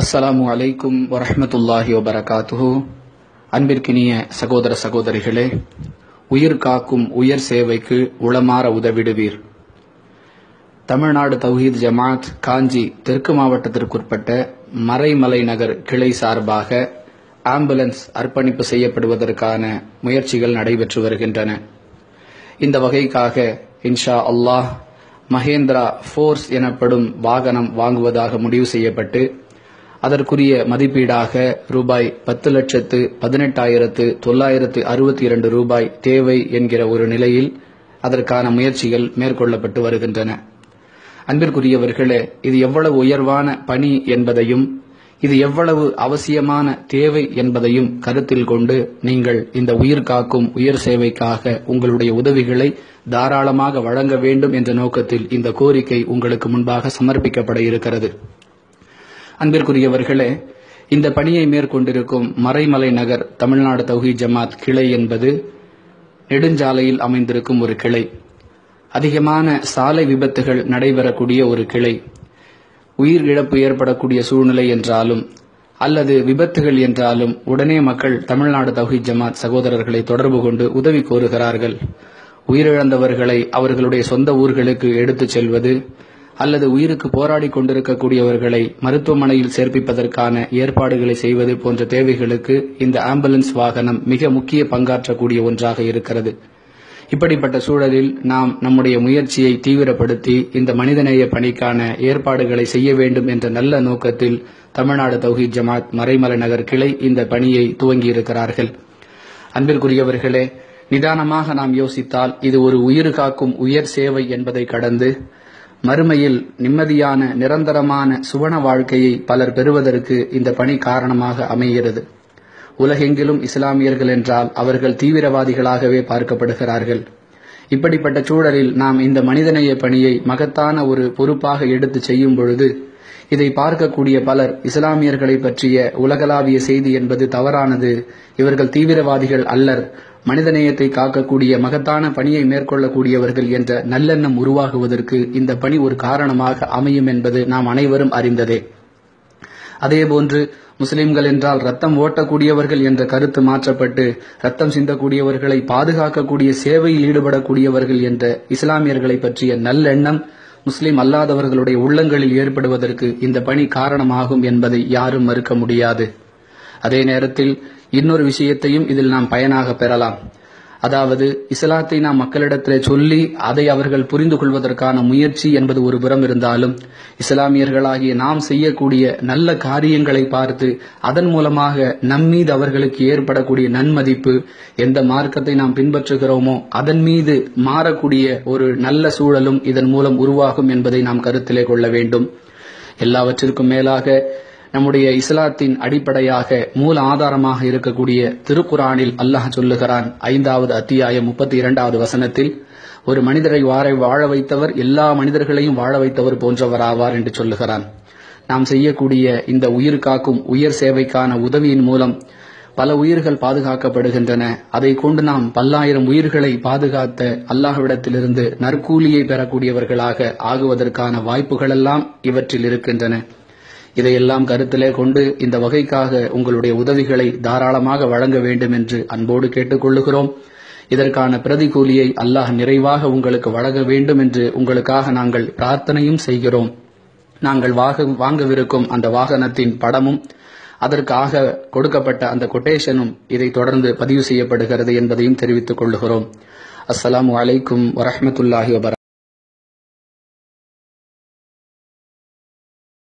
அஸ்ஸலாமு அலைக்கும் வரஹ்மத்துல்லாஹி வபரகாத்துஹு. அன்பிற்கினிய சகோதர சகோதரிகளே உயிர் காக்கும் உயர் சேவைக்கு உளமாற உதவிடுவீர். தமிழ்நாடு தௌஹீத் ஜமாத் காஞ்சி தெற்கு மாவட்டத்திற்குட்பட்ட மறைமலை நகர் கிளை சார்பாக ஆம்புலன்ஸ் அர்ப்பணிப்பு செய்யப்படுவதற்கான முயற்சிகள் நடைபெற்று வருகின்றன. இந்த வகைக்காக இன்ஷா அல்லாஹ் மகேந்திரா ஃபோர்ஸ் எனப்படும் வாகனம் வாங்குவதாக முடிவு செய்யப்பட்டு அதற்குரிய மதிப்பீடாக ரூபாய் பத்து லட்சத்து பதினெட்டாயிரத்து தொள்ளாயிரத்து அறுபத்தி இரண்டு ரூபாய் தேவை என்கிற ஒரு நிலையில் அதற்கான முயற்சிகள் மேற்கொள்ளப்பட்டு வருகின்றன. அன்பிற்குரியவர்களே இது எவ்வளவு உயர்வான பணி என்பதையும் இது எவ்வளவு அவசியமான தேவை என்பதையும் கருத்தில் கொண்டு நீங்கள் இந்த உயிர் காக்கும் உயர் சேவைக்காக உங்களுடைய உதவிகளை தாராளமாக வழங்க வேண்டும் என்ற நோக்கத்தில் இந்த கோரிக்கை உங்களுக்கு முன்பாக சமர்ப்பிக்கப்பட இருக்கிறது. அன்பிற்குரியவர்களே இந்த பணியை மேற்கொண்டிருக்கும் மறைமலை நகர் தமிழ்நாடு தௌஹி ஜமாத் கிளை என்பது நெடுஞ்சாலையில் அமைந்திருக்கும் ஒரு கிளை. அதிகமான சாலை விபத்துகள் நடைபெறக்கூடிய ஒரு கிளை. உயிர் இழப்பு ஏற்படக்கூடிய சூழ்நிலை என்றாலும் அல்லது விபத்துகள் என்றாலும் உடனே மக்கள் தமிழ்நாடு தௌஹி ஜமாத் சகோதரர்களை தொடர்பு கொண்டு உதவி கோருகிறார்கள். உயிரிழந்தவர்களை அவர்களுடைய சொந்த ஊர்களுக்கு எடுத்துச் செல்வது அல்லது உயிருக்கு போராடி கொண்டிருக்கக்கூடியவர்களை மருத்துவமனையில் சேர்ப்பிப்பதற்கான ஏற்பாடுகளை செய்வது போன்ற தேவைகளுக்கு இந்த ஆம்புலன்ஸ் வாகனம் மிக முக்கிய பங்காற்றக்கூடிய ஒன்றாக இருக்கிறது. இப்படிப்பட்ட சூழலில் நாம் நம்முடைய முயற்சியை தீவிரப்படுத்தி இந்த மனிதநேய பணிக்கான ஏற்பாடுகளை செய்ய வேண்டும் என்ற நல்ல நோக்கத்தில் தமிழ்நாடு தௌஹீத் ஜமாத் மறைமலை நகர் கிளை இந்த பணியை துவங்கியிருக்கிறார்கள். அன்பிற்குரியவர்களே நிதானமாக நாம் யோசித்தால் இது ஒரு உயிர் காக்கும் உயர் சேவை என்பதை கடந்து மறுமையில் நிம்மதியான நிரந்தரமான சுவன வாழ்க்கையை பலர் பெறுவதற்கு இந்த பணி காரணமாக அமைகிறது. உலகெங்கிலும் இஸ்லாமியர்கள் என்றால் அவர்கள் தீவிரவாதிகளாகவே பார்க்கப்படுகிறார்கள். இப்படிப்பட்ட சூழலில் நாம் இந்த மனிதநேய பணியை மகத்தான ஒரு பொறுப்பாக எடுத்து செய்யும் பொழுது இதை பார்க்கக்கூடிய பலர் இஸ்லாமியர்களை பற்றிய உலகளாவிய செய்தி என்பது தவறானது. இவர்கள் தீவிரவாதிகள் அல்லர். மனிதநேயத்தை காக்கக்கூடிய மகத்தான பணியை மேற்கொள்ளக்கூடியவர்கள் என்ற நல்லெண்ணம் உருவாகுவதற்கு இந்த பணி ஒரு காரணமாக அமையும் என்பது நாம் அனைவரும் அறிந்ததே. அதேபோன்று முஸ்லிம்கள் என்றால் ரத்தம் ஓட்டக்கூடியவர்கள் என்ற கருத்து மாற்றப்பட்டு ரத்தம் சிந்தக்கூடியவர்களை பாதுகாக்கக்கூடிய சேவையில் ஈடுபடக்கூடியவர்கள் என்ற இஸ்லாமியர்களை பற்றிய நல்லெண்ணம் முஸ்லிம் அல்லாதவர்களுடைய உள்ளங்களில் ஏற்படுவதற்கு இந்த பணி காரணமாகும் என்பதை யாரும் மறுக்க முடியாது. அதே நேரத்தில் இன்னொரு விஷயத்தையும் இதில் நாம் பயனாக பெறலாம். அதாவது இஸ்லாத்தை நாம் மக்களிடத்தில் சொல்லி அதை அவர்கள் புரிந்து கொள்வதற்கான முயற்சி என்பது ஒரு புறம் இருந்தாலும் இஸ்லாமியர்களாகிய நாம் செய்யக்கூடிய நல்ல காரியங்களை பார்த்து அதன் மூலமாக நம்மீது அவர்களுக்கு ஏற்படக்கூடிய நன்மதிப்பு எந்த மார்க்கத்தை நாம் பின்பற்றுகிறோமோ அதன் மீது மாறக்கூடிய ஒரு நல்ல சூழலும் இதன் மூலம் உருவாகும் என்பதை நாம் கருத்திலே கொள்ள வேண்டும். எல்லாவற்றிற்கும் மேலாக நம்முடைய இஸ்லாத்தின் அடிப்படையாக மூல ஆதாரமாக இருக்கக்கூடிய திருக்குரானில் அல்லாஹ் சொல்லுகிறான். ஐந்தாவது அத்தியாயம் முப்பத்தி இரண்டாவது வசனத்தில் ஒரு மனிதரை வாழ வாழ வைத்தவர் எல்லா மனிதர்களையும் வாழ வைத்தவர் போன்றவர் ஆவார் என்று சொல்லுகிறான். நாம் செய்யக்கூடிய இந்த உயிர் காக்கும் உயர் சேவைக்கான உதவியின் மூலம் பல உயிர்கள் பாதுகாக்கப்படுகின்றன. அதை கொண்டு நாம் பல்லாயிரம் உயிர்களை பாதுகாத்த அல்லாஹ்விடத்திலிருந்து நற்கூலியை பெறக்கூடியவர்களாக ஆகுவதற்கான வாய்ப்புகளெல்லாம் இவற்றில் இருக்கின்றன. இதையெல்லாம் கருத்திலே கொண்டு இந்த வகைக்காக உங்களுடைய உதவிகளை தாராளமாக வழங்க வேண்டும் என்று அன்போடு கேட்டுக்கொள்ளுகிறோம். இதற்கான பிரதிகூலியை அல்லாஹ் நிறைவாக உங்களுக்கு வழங்க வேண்டும் என்று உங்களுக்காக நாங்கள் பிரார்த்தனையும் செய்கிறோம். நாங்கள் வாக வாங்கவிருக்கும் அந்த வாகனத்தின் படமும் அதற்காக கொடுக்கப்பட்ட அந்த கொட்டேஷனும் இதை தொடர்ந்து பதிவு செய்யப்படுகிறது என்பதையும் தெரிவித்துக் கொள்கிறோம் அஸ்லாம் அலைக்கும் வரமத்துல்லாஹி வபர